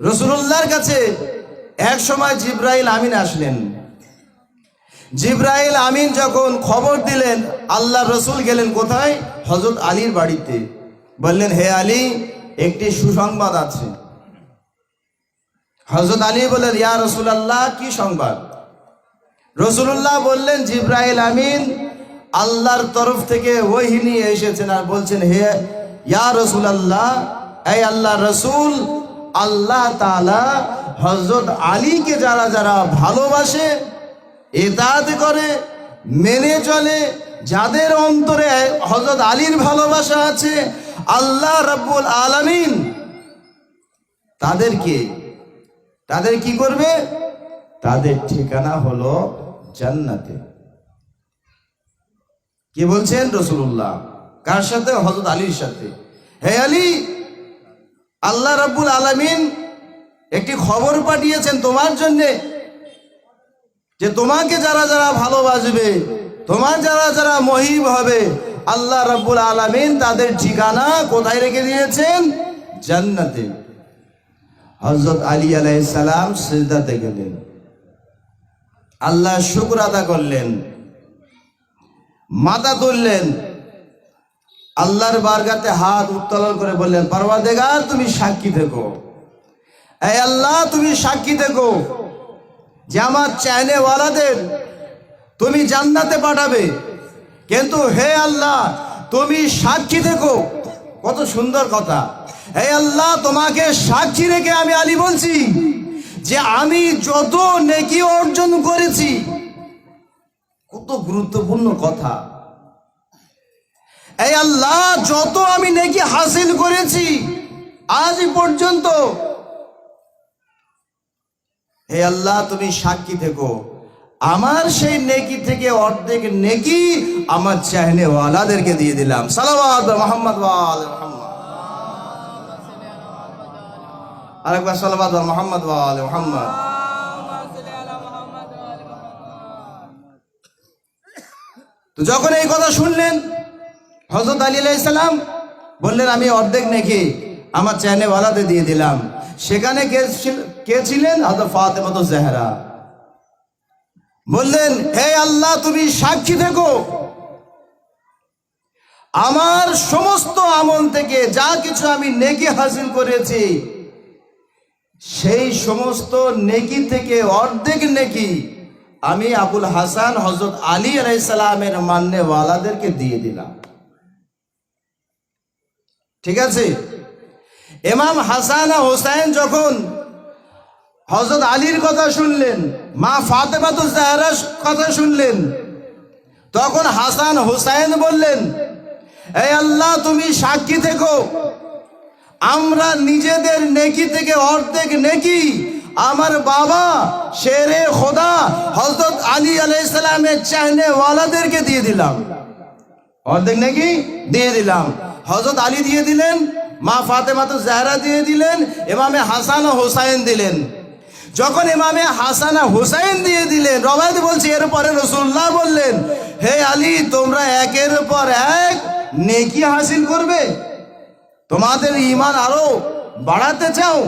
রসুল্লাহর কাছে এক সময় জিব্রাইল আমিন আসলেন। জিব্রাইল আমিন যখন খবর দিলেন আল্লাহ রসুল গেলেন কোথায়? হজরত আলীর বাড়িতে। বললেন, হে আলী, একটি সুসংবাদ আছে। হজরত আলী বললেন, ইয়া রসুল আল্লাহ কি সংবাদ? রসুল্লাহ বললেন, জিব্রাইল আমিন আল্লাহর তরফ থেকে ওহি নিয়ে এসেছেন। আর বলছেন, হে, ইয়া রসুল আল্লাহ এই আল্লাহ রসুল আল্লাহ তালা হজরত আলীকে যারা যারা ভালোবাসে এতাত করে, মেনে চলে, যাদের অন্তরে হজরত আলীর ভালোবাসা আছে, আল্লাহ রব্বুল আলামিন তাদেরকে, তাদের কি করবে? তাদের ঠিকানা হলো জান্নাতে। কি বলছেন? রসুল্লাহ কার সাথে? হজরত আলীর সাথে। হে আলী আল্লাহ রাব্বুল আলামিন একটি খবর পাঠিয়েছেন তোমার জন্যে যে তোমাকে যারা যারা ভালোবাসবে, তোমার যারা যারা মহিব হবে, আল্লাহ রাব্বুল আলামিন তাদের ঠিকানা কোথায় রেখে দিয়েছেন? জান্নাতে। হজরত আলী আলাইসালাম সিজদাতে গেলেন। আল্লাহ শুক্র আদা করলেন। মাথা তুললেন। আল্লাহর বারগাতে হাত উত্তোলন করে বললেন পারওয়াদেগার তুমি সাক্ষী থেকো। এই আল্লাহ, তুমি সাক্ষী থেকো। যে আমার চাইনেওয়ালাদের তুমি জান্নাতে পাঠাবে। কিন্তু হে আল্লাহ, তুমি সাক্ষী থেকো। কত সুন্দর কথা। হে আল্লাহ, তোমাকে সাক্ষী রেখে আমি আলী বলছি যে আমি যত নেকি অর্জন করেছি। কত গুরুত্বপূর্ণ কথা। এই আল্লাহ, যত আমি নেকি হাসিল করেছি আজ পর্যন্ত। হে আল্লাহ, তুমি সাক্ষী থেকো। আমার সেই নেকি থেকে অর্ধেক নেকি আমার চাহনে ওয়ালাদেরকে দিয়ে দিলাম। সালাবাদ মোহাম্মদ আরেকবার সালাবাদ মোহাম্মদ মোহাম্মদ। যখন এই কথা শুনলেন হজরত আলী আলাইসালাম বললেন, আমি অর্ধেক নেকি আমার চ্যানে ওয়ালাতে দিয়ে দিলাম। সেখানে কে কে ছিলেন? হজরত ফাতেমা জেহরা। বললেন, হে আল্লাহ, তুমি সাক্ষী থেকো। আমার সমস্ত আমল থেকে যা কিছু আমি নেকি হাসিল করেছি, সেই সমস্ত নেকি থেকে অর্ধেক নেকি আমি আবুল হাসান হজরত আলী আলাইসালামের মান্যওয়ালাদেরকে দিয়ে দিলাম। ঠিক আছে? এমাম হাসান হোসাইন যখন হজরত আলীর কথা শুনলেন, মা ফাতেমাতুল জাহরার কথা শুনলেন, তখন হাসান হোসাইন বললেন এই আল্লাহ, তুমি সাক্ষী থেকো। আমরা নিজেদের নেকি থেকে অর্ধেক নেকি। আমার বাবা শেরে খোদা হজরত আলী আলাইসালামের চাহনে ওয়ালাদেরকে দিয়ে দিলাম। অর্ধেক নাকি? দিয়ে দিলাম। হজরত আলী দিয়ে দিলেন, মা ফাতেমা তো জাহরা দিয়ে দিলেন এমামে হাসান ও হোসাইন দিলেন। যখন এমামে হাসান হোসাইন দিয়ে দিলেন, রবায়ত বলছে, এরপরে রসুল্লাহ বললেন, হে আলী, তোমরা একের পর এক নেকি হাসিল করবে। তোমাদের ইমান আরও বাড়াতে চাও।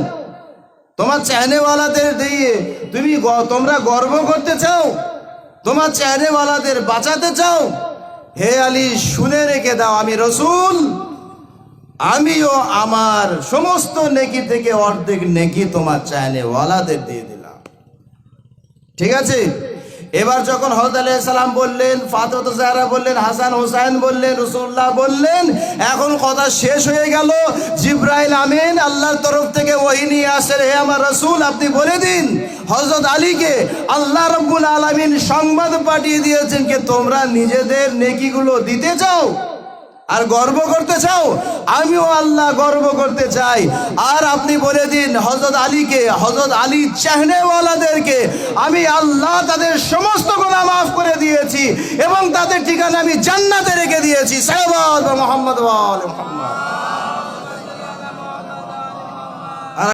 তোমার চাহনেওয়ালাদের দিয়ে তুমি তোমরা গর্ব করতে চাও। তোমার চাহনেওয়ালাদের বাঁচাতে চাও। হে আলী, শুনে রেখে দাও, আমি রসুল আমিও আমার সমস্ত নেকি থেকে অর্ধেক নেকি তোমার চাহনেওয়ালাদের দিয়ে দিলাম। ঠিক আছে? এবার যখন হজরত আলাইহিস সালাম বললেন, ফাতেমা জাহরা বললেন, হাসান হোসেন বললেন রসুল্লাহ বললেন, এখন কথা শেষ হয়ে গেল। জিব্রাইল আমিন আল্লাহর তরফ থেকে ওহি নিয়ে আসেন হে আমার রসুল, আপনি বলে দিন হজরত আলীকে আল্লাহ রব্বুল আলামিন সংবাদ পাঠিয়ে দিয়েছেন যে তোমরা নিজেদের নেকিগুলো দিতে চাও। আর গর্ব করতে চাও? আমিও আল্লাহ গর্ব করতে চাই। আর আপনি বলে দিন হজরত আলীকে হজরত আলী চাহনেওয়ালাদেরকে আমি আল্লাহ তাদের সমস্ত গোলা মাফ করে দিয়েছি এবং তাদের ঠিকানা আমি জান্নাতে রেখে দিয়েছি। সাহেব মোহাম্মদ মোহাম্মদ